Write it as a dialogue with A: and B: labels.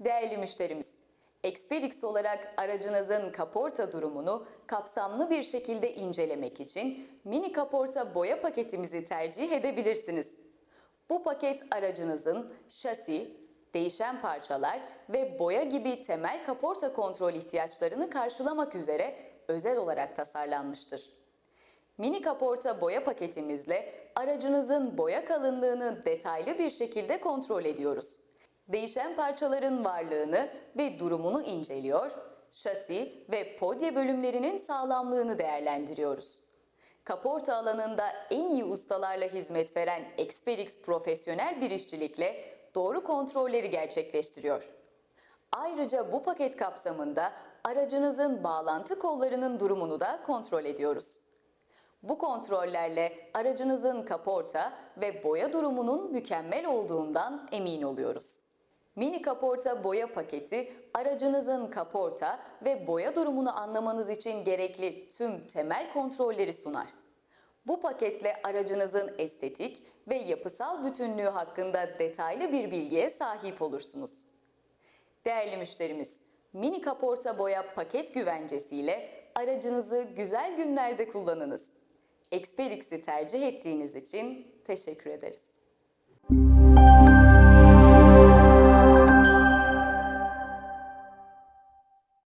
A: Değerli müşterimiz, Xperix olarak aracınızın kaporta durumunu kapsamlı bir şekilde incelemek için mini kaporta boya paketimizi tercih edebilirsiniz. Bu paket aracınızın şasi, değişen parçalar ve boya gibi temel kaporta kontrol ihtiyaçlarını karşılamak üzere özel olarak tasarlanmıştır. Mini kaporta boya paketimizle aracınızın boya kalınlığını detaylı bir şekilde kontrol ediyoruz. Değişen parçaların varlığını ve durumunu inceliyor, şasi ve podye bölümlerinin sağlamlığını değerlendiriyoruz. Kaporta alanında en iyi ustalarla hizmet veren Xperix profesyonel bir işçilikle doğru kontrolleri gerçekleştiriyor. Ayrıca bu paket kapsamında aracınızın bağlantı kollarının durumunu da kontrol ediyoruz. Bu kontrollerle aracınızın kaporta ve boya durumunun mükemmel olduğundan emin oluyoruz. Mini kaporta boya paketi aracınızın kaporta ve boya durumunu anlamanız için gerekli tüm temel kontrolleri sunar. Bu paketle aracınızın estetik ve yapısal bütünlüğü hakkında detaylı bir bilgiye sahip olursunuz. Değerli müşterimiz, mini kaporta boya paket güvencesiyle aracınızı güzel günlerde kullanınız. Xperix'i tercih ettiğiniz için teşekkür ederiz.